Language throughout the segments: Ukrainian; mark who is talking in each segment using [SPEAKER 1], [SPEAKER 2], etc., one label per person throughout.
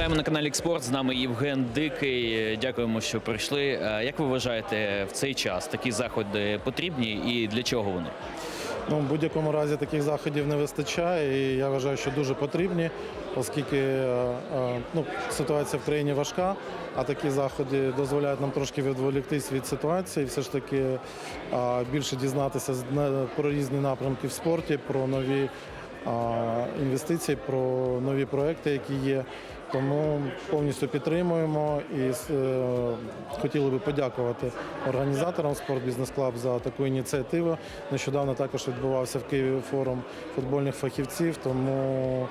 [SPEAKER 1] Вітаємо на каналі Експорт. З нами Євген Дикий. Дякуємо, що прийшли. Е, Як ви вважаєте, в цей час такі заходи потрібні і для чого вони?
[SPEAKER 2] Ну, в будь-якому разі таких заходів не вистачає, і я вважаю, що дуже потрібні, оскільки е, е, ну, ситуація в країні важка, а такі заходи дозволяють нам трошки відволіктись від ситуації, все ж таки більше дізнатися про різні напрямки в спорті, про нові інвестиції, про нові проекти, які є. Тому повністю підтримуємо і е, хотіли би подякувати організаторам Спорт Бізнес Клаб за таку ініціативу. Нещодавно також відбувався в Києві форум футбольних фахівців, тому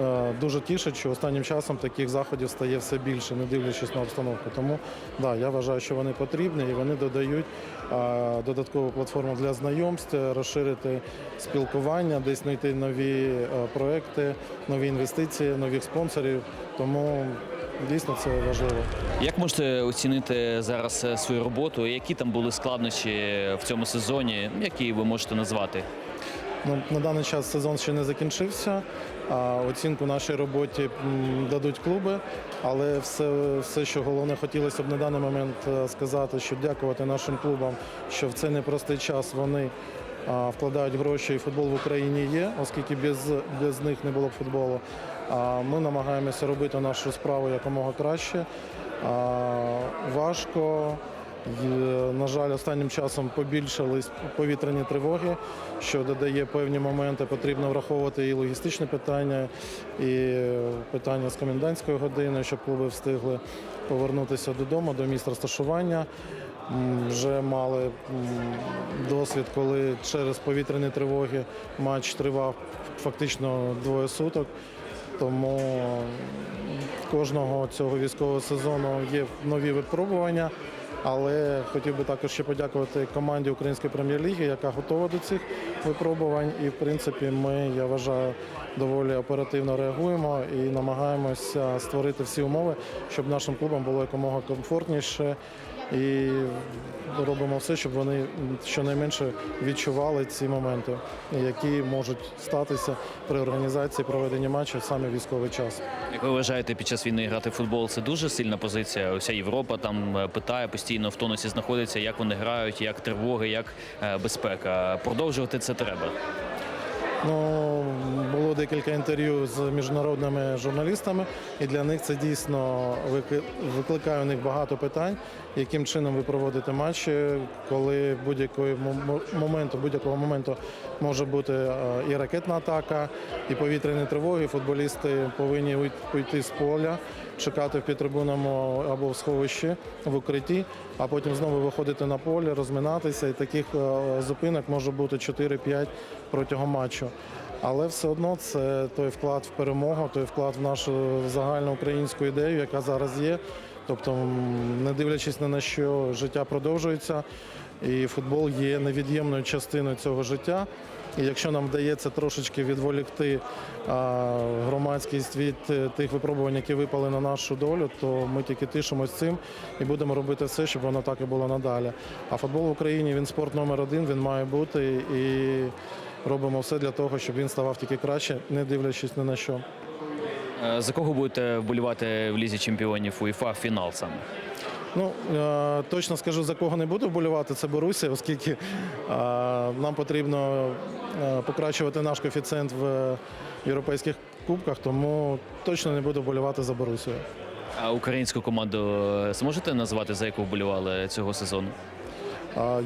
[SPEAKER 2] е, дуже тішить, що останнім часом таких заходів стає все більше, не дивлячись на обстановку. Тому я вважаю, що вони потрібні і вони додають додаткову платформу для знайомств, розширити спілкування, десь знайти нові е, проекти, нові інвестиції, нових спонсорів. Тому дійсно це важливо.
[SPEAKER 1] Як можете оцінити зараз е, свою роботу? Які там були складнощі в цьому сезоні, які ви можете назвати?
[SPEAKER 2] Ну, на даний час сезон ще не закінчився. А оцінку нашій роботі дадуть клуби, але все, все, що головне хотілося б на даний момент е, сказати, що дякувати нашим клубам, що в цей непростий час вони вкладають гроші і футбол в Україні є, оскільки без, без них не було б футболу. Ми намагаємося робити нашу справу якомога краще. Важко. Й, На жаль, останнім часом побільшались повітряні тривоги, що додає певні моменти. Потрібно враховувати і логістичне питання, і питання з комендантської години, щоб клуби встигли повернутися додому, до місць розташування. Вже мали досвід, коли через повітряні тривоги матч тривав фактично двоє суток. Тому кожного цього військового сезону є нові випробування. Але хотів би також ще подякувати команді Української прем'єр-ліги, яка готова до цих випробувань. І в принципі, ми, я вважаю, доволі оперативно реагуємо і намагаємося створити всі умови, щоб нашим клубам було якомога комфортніше. І робимо все, щоб вони щонайменше відчували ці моменти, які можуть статися при організації проведення матчів саме в військовий час.
[SPEAKER 1] Як ви вважаєте, під час війни грати в футбол це дуже сильна позиція? Вся Європа там е, питає постійно в тонусі знаходиться, як вони грають, як тривоги, як е, безпека. Продовжувати це треба.
[SPEAKER 2] Ну, було декілька інтерв'ю з міжнародними журналістами, і для них це дійсно викликає у них багато питань, яким чином ви проводите матчі, коли будь-якого мо- моменту, будь-якого моменту може бути е, і ракетна атака, і повітряні тривоги. Футболісти повинні уй- уйти з поля, чекати в підтрибунному або в сховищі в укритті, а потім знову виходити на поле, розминатися. І таких е, зупинок може бути 4-5 протягом матчу. Але все одно це той вклад в перемогу, той вклад в нашу загальну українську ідею, яка зараз є. Тобто, не дивлячись ні на що, життя продовжується, і футбол є невід'ємною частиною цього життя. І якщо нам вдається трошечки відволікти громадськість від е, тих випробувань, які випали на нашу долю, то ми тільки тишимось цим і будемо робити все, щоб воно так і було надалі. А футбол в Україні він спорт номер один, він має бути і робимо все для того, щоб він ставав тільки краще, не дивлячись ні на що.
[SPEAKER 1] Е, За кого будете вболівати в лізі чемпіонів УЄФА фінал саме?
[SPEAKER 2] Ну е, точно скажу за кого не буду вболівати. Це Борусія, оскільки е, нам потрібно покращувати наш коефіцієнт в європейських кубках, тому точно не буду вболівати за Борусію.
[SPEAKER 1] А українську команду зможете назвати, за яку вболівали цього сезону?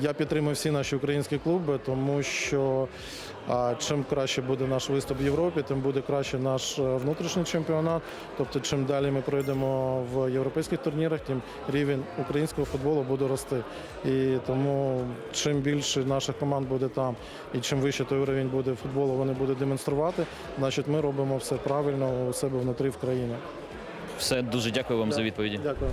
[SPEAKER 2] Я підтримую всі наші українські клуби, тому що чим краще буде наш виступ в Європі, тим буде краще наш е, внутрішній чемпіонат. Тобто, чим далі ми пройдемо в європейських турнірах, тим рівень українського футболу буде рости. І тому чим більше наших команд буде там, і чим вище той рівень буде футболу, вони будуть демонструвати, значить ми робимо все правильно у себе внутрі в країні.
[SPEAKER 1] Все дуже дякую вам за відповіді.
[SPEAKER 2] Дякую.